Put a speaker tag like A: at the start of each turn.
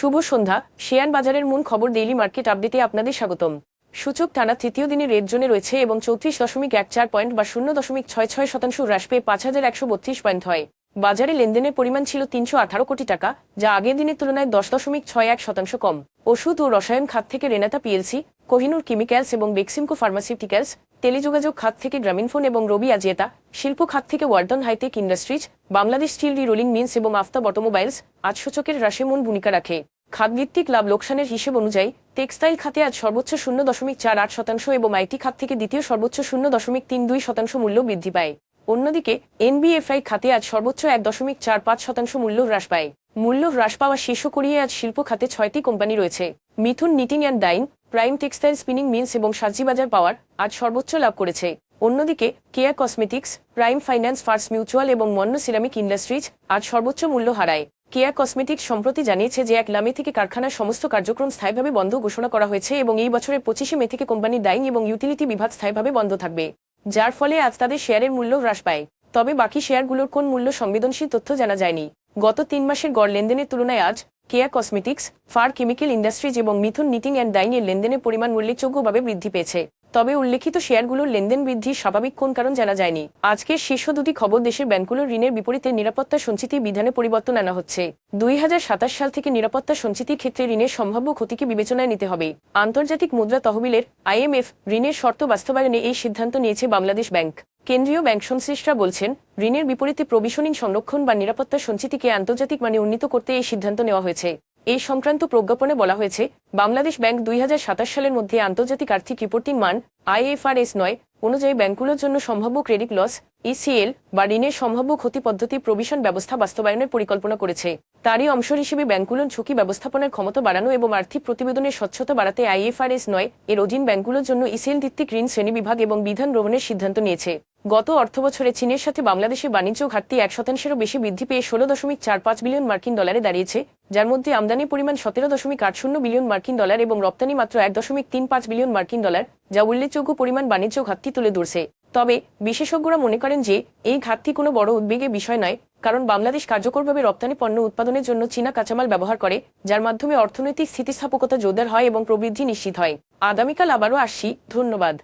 A: শুভ সন্ধ্যা। Share বাজারের মূল খবর ডেইলি মার্কেট আপডেটে আপনাদের স্বাগতম। সূচক টানা তৃতীয় দিনে রেড জোনে রয়েছে এবং চৌত্রিশ দশমিক এক চার পয়েন্ট বা শূন্য দশমিক ছয় ছয় শতাংশ হ্রাস পেয়ে পাঁচ হাজার একশো বত্রিশ পয়েন্ট হয়। বাজারে লেনদেনের পরিমাণ ছিল তিনশো আঠারো কোটি টাকা, যা আগের দিনের তুলনায় দশ দশমিক ছয় এক শতাংশ কম। ওষুধ ও রসায়ন খাত থেকে রেনাতা পিএলসি, কোহিনুর কেমিক্যালস এবং বেক্সিমকো ফার্মাসিউটিক্যালস টেলিযোগাযোগ খাত থেকে গ্রামীণফোন এবং রবি আজিয়েতা, শিল্প খাত থেকে warden hitech industries, Bangladesh steel re rolling mills এবং আফতাব অটোমোবাইলস আজ সূচকের হ্রাসে মূল ভূমিকা রাখে। খাতভিত্তিক লাভ লোকসানের হিসেব অনুযায়ী, টেক্সটাইল খাতে আজ সর্বোচ্চ শূন্য দশমিক চার আট শতাংশ এবং আইটি খাত থেকে দ্বিতীয় সর্বোচ্চ শূন্য দশমিক তিন দুই শতাংশ মূল্য বৃদ্ধি পায়। অন্যদিকে, এনবিএফআই খাতে আজ সর্বোচ্চ এক দশমিক চার পাঁচ শতাংশ মূল্য হ্রাস পায়। মূল্য হ্রাস পাওয়া শীর্ষ করিয়ে আজ শিল্প খাতে ছয়টি কোম্পানি রয়েছে। Mithun, knitting and dyeing prime textile spinning mills এবং সাজি পাওয়ার আজ সর্বোচ্চ লাভ করেছে। অন্যদিকে, Keya cosmetics, prime finance first mutual এবং মন্য সিরামিক ইন্ডাস্ট্রিজ আজ সর্বোচ্চ মূল্য হারায়। কেয়া কসমেটিক্স সম্প্রতি জানিয়েছে যে, এক লামে থেকে কারখানার সমস্ত কার্যক্রম স্থায়ীভাবে বন্ধ ঘোষণা করা হয়েছে এবং এই বছরের পঁচিশে মে থেকে কোম্পানির ডাইং এবং ইউটিলিটি বিভাগ স্থায়ীভাবে বন্ধ থাকবে। যার ফলে আজ তাদের শেয়ারের মূল্য হ্রাস পায়। তবে বাকি শেয়ারগুলোর কোন মূল্য সংবেদনশীল তথ্য জানা যায়নি। গত তিন মাসের গড় লেনদেনের তুলনায় আজ Keya cosmetics, far chemical industries এবং মিথুন নিটিং অ্যান্ড ডাইং এর লেনদেনের পরিমাণ উল্লেখযোগ্যভাবে বৃদ্ধি পেয়েছে। তবে উল্লেখিত শেয়ারগুলোর লেনদেন বৃদ্ধির স্বাভাবিক কোন কারণ জানা যায়নি। আজকের শীর্ষ দুটি খবর দেশের ব্যাংকগুলোর ঋণের বিপরীতে নিরাপত্তা সঞ্চিতি বিধানে পরিবর্তন আনা হচ্ছে। দুই হাজার সাতাশ সাল থেকে নিরাপত্তা সঞ্চিতির ক্ষেত্রে ঋণের সম্ভাব্য ক্ষতিকে বিবেচনায় নিতে হবে। আন্তর্জাতিক মুদ্রা তহবিলের আইএমএফ ঋণের শর্ত বাস্তবায়নে এই সিদ্ধান্ত নিয়েছে বাংলাদেশ ব্যাংক। কেন্দ্রীয় ব্যাংক সংশ্লিষ্টরা বলছেন, ঋণের বিপরীতে প্রবিশনিং সংরক্ষণ বা নিরাপত্তা সঞ্চিতিকে আন্তর্জাতিক মানে উন্নীত করতে এই সিদ্ধান্ত নেওয়া হয়েছে। এই সংক্রান্ত প্রজ্ঞাপনে বলা হয়েছে, বাংলাদেশ ব্যাংক দুই হাজার সাতাশ সালের মধ্যে আন্তর্জাতিক আর্থিক রিপোর্টিং মান আইএফআরএস নয়, অনুযায়ী ব্যাংকগুলোর জন্য সম্ভাব্য ক্রেডিট লস, ইসিএল, বা ঋণের সম্ভাব্য ক্ষতি পদ্ধতি প্রবিশন ব্যবস্থা বাস্তবায়নের পরিকল্পনা করেছে। তারই অংশ হিসেবে ব্যাংকগুলোর ঝুঁকি ব্যবস্থাপনার ক্ষমতা বাড়ানো এবং আর্থিক প্রতিবেদনের স্বচ্ছতা বাড়াতে আইএফআরএস নয়, এর অধীন ব্যাংকগুলোর জন্য ইসিএল ভিত্তিক ঋণ শ্রেণীবিভাগ এবং বিধান গ্রহণের সিদ্ধান্ত নিয়েছে। গত অর্থবছরে চীনের সাথে বাংলাদেশে বাণিজ্য ঘাটতি এক শতাংশেরও বেশি বৃদ্ধি পেয়ে ষোলো দশমিক চার পাঁচ বিলিয়ন মার্কিন ডলারে দাঁড়িয়েছে, যার মধ্যে আমদানি পরিমাণ সতেরো দশমিক আট শূন্য বিলিয়ন মার্কিন ডলার এবং রপ্তানি মাত্র এক দশমিক তিন পাঁচ বিলিয়ন মার্কিন ডলার, যা উল্লেখযোগ্য পরিমাণ বাণিজ্য ঘাটতি তুলে ধরছে। তবে বিশেষজ্ঞরা মনে করেন যে, এই ঘাটতি কোনো বড় উদ্বেগের বিষয় নয়, কারণ বাংলাদেশ কার্যকরভাবে রপ্তানি পণ্য উৎপাদনের জন্য চীনা কাঁচামাল ব্যবহার করে, যার মাধ্যমে অর্থনৈতিক স্থিতিস্থাপকতা জোরদার হয় এবং প্রবৃদ্ধি নিশ্চিত হয়। আগামীকাল আবারও আসছি। ধন্যবাদ।